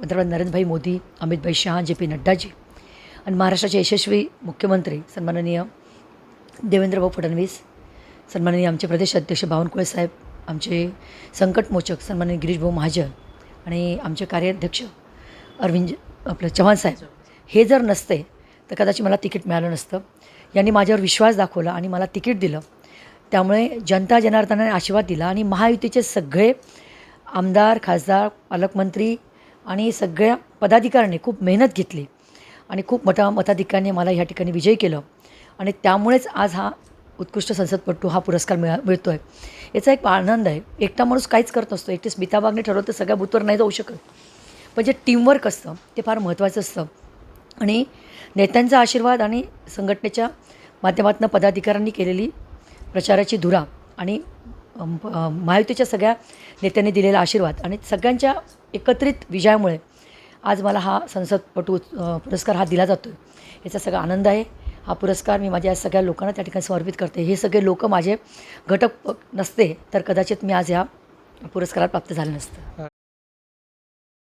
पंतप्रधान Narendrabhai Modi Amitbhai Shah J P Naddaji आणि महाराष्ट्राचे यशस्वी मुख्यमंत्री सन्माननीय देवेंद्रभाऊ फडणवीस सन्माननीय आमचे प्रदेश अध्यक्ष बावनकुळे साहेब आमचे संकटमोचक सन्माननीय गिरीशभाऊ महाजन आणि आमचे कार्याध्यक्ष अरविंद आपलं चव्हाण साहेब. हे जर नसते तर कदाचित मला तिकीट मिळालं नसतं. यांनी माझ्यावर विश्वास दाखवला आणि मला तिकीट दिलं. त्यामुळे जनता जनार्दनाने आशीर्वाद दिला आणि महायुतीचे सगळे आमदार खासदार पालकमंत्री आणि सगळ्या पदाधिकाऱ्यांनी खूप मेहनत घेतली. आणि खूप मोठ्या मताधिकाऱ्यांनी मला ह्या ठिकाणी विजयी केलं. आणि त्यामुळेच आज हा उत्कृष्ट संसदपटू हा पुरस्कार मिळा मिळतो आहे याचा एक आनंद आहे. एकटा माणूस काहीच करत नसतो. एकटी स्मिता बागने ठरवलं तर सगळ्या बूथवर नाही जाऊ शकत. पण जे टीमवर्क असतं ते फार महत्त्वाचं असतं. आणि नेत्यांचा आशीर्वाद आणि संघटनेच्या माध्यमातून पदाधिकाऱ्यांनी केलेली प्रचाराची धुरा आणि महायुतीच्या सगळ्या नेत्यांनी दिलेला आशीर्वाद आणि सगळ्यांच्या एकत्रित विजयामुळे आज मला हा संसदपटू पुरस्कार हा दिला जातो आहे याचा सगळा आनंद आहे. हा पुरस्कार मी माझ्या सगळ्या लोकांना त्या ठिकाणी समर्पित करते. हे सगळे लोक माझे घटक नसते तर कदाचित मी आज ह्या पुरस्कारात प्राप्त झाले नसतं.